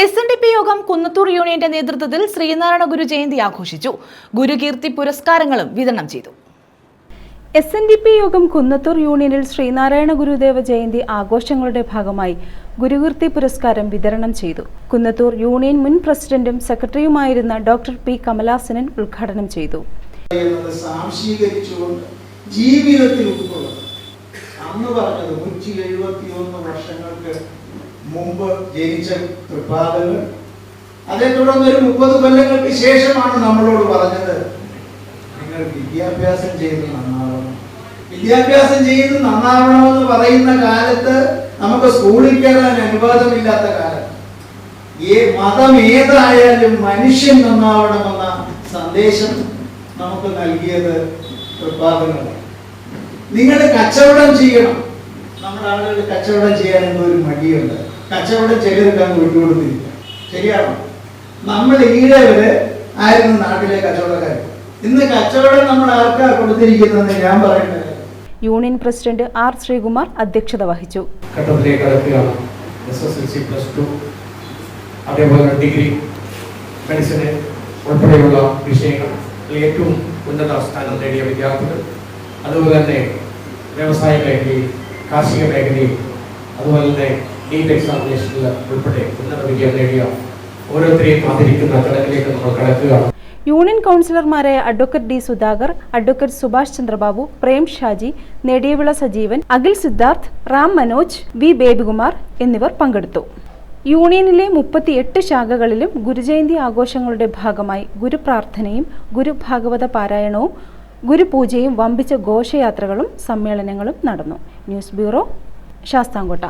S N D P യോഗം കുന്നത്തൂർ യൂണിയന്റെ നേതൃത്വത്തിൽ ശ്രീനാരായണ ഗുരു ജയന്തി ആഘോഷിച്ചു. ഗുരുകീർത്തി പുരസ്കാരങ്ങളും വിതരണം ചെയ്തു. എസ് എൻ ഡി പി യോഗം കുന്നത്തൂർ യൂണിയനിൽ ശ്രീനാരായണ ഗുരുദേവ ജയന്തി ആഘോഷങ്ങളുടെ ഭാഗമായി ഗുരുകീർത്തി പുരസ്കാരം വിതരണം ചെയ്തു. കുന്നത്തൂർ യൂണിയൻ മുൻ പ്രസിഡന്റും സെക്രട്ടറിയുമായിരുന്ന ഡോക്ടർ പി കമലാസനൻ ഉദ്ഘാടനം ചെയ്തു. ജീവിതത്തിൽ അന്ന് പറഞ്ഞത് നൂറ്റി എഴുപത്തി ഒന്ന് വർഷങ്ങൾക്ക് മുമ്പ് ജനിച്ച തൃപ്പാദങ്ങൾ അതേ തുടർന്ന് ഒരു മുപ്പത് കൊല്ലങ്ങൾക്ക് ശേഷമാണ് നമ്മളോട് പറഞ്ഞത് നിങ്ങൾ വിദ്യാഭ്യാസം ചെയ്ത് നന്നാവണം. വിദ്യാഭ്യാസം ചെയ്ത് നന്നാവണമെന്ന് പറയുന്ന കാലത്ത് നമുക്ക് സ്കൂളിൽ കയറാൻ അനുവാദമില്ലാത്ത കാലം. ഏ മതം ഏതായാലും മനുഷ്യൻ നന്നാവണമെന്ന സന്ദേശം നമുക്ക് നൽകിയത് പ്രഭാതങ്ങളാണ് നിങ്ങൾ കച്ചവടം ചെയ്യണം. നമ്മുടെ ആളുകൾ കച്ചവടം ചെയ്യാൻ എന്തോ ഒരു മടിയുണ്ട്. കച്ചവടം ചെയ്തെടുക്കാൻ വിട്ടുകൊടുത്തിരിക്കുക. ശരിയാണോ? നമ്മൾ ഈടെ വരെ ആയിരുന്നു നാട്ടിലെ കച്ചവടക്കാർ. ഇന്ന് കച്ചവടം നമ്മൾ ആർക്കാ കൊടുത്തിരിക്കുന്നതെന്ന് ഞാൻ പറയുന്നത്? യൂണിയൻ പ്രസിഡന്റ് ആർ ശ്രീകുമാർ അധ്യക്ഷത വഹിച്ചു. ഘട്ടത്തിലേക്ക് കടക്കുകയാണ്. S S L C plus two അതേപോലെ ഡിഗ്രി മെഡിസിന് ഉൾപ്പെടെയുള്ള വിഷയങ്ങൾ. ഏറ്റവും ഉന്നത സ്ഥാനം നേടിയ വിദ്യാർത്ഥികൾ. അതുപോലെ തന്നെ വ്യവസായ മേഖലയിൽ കാർഷിക മേഖലയിൽ അതുപോലെ തന്നെ നമ്മൾ യൂണിയൻ കൗൺസിലർമാരായ advocate D Sudhakar advocate Subhash Chandrababu Prem Shaji Nediyavila Sajeevan Akhil Siddharth Ram Manoj V Babykumar എന്നിവർ പങ്കെടുത്തു. യൂണിയനിലെ മുപ്പത്തിയെട്ട് ശാഖകളിലും ഗുരുജയന്തി ആഘോഷങ്ങളുടെ ഭാഗമായി ഗുരുപ്രാർത്ഥനയും ഗുരുഭാഗവത പാരായണവും ഗുരുപൂജയും വമ്പിച്ച ഘോഷയാത്രകളും സമ്മേളനങ്ങളും നടന്നു. News bureau Sasthamkotta.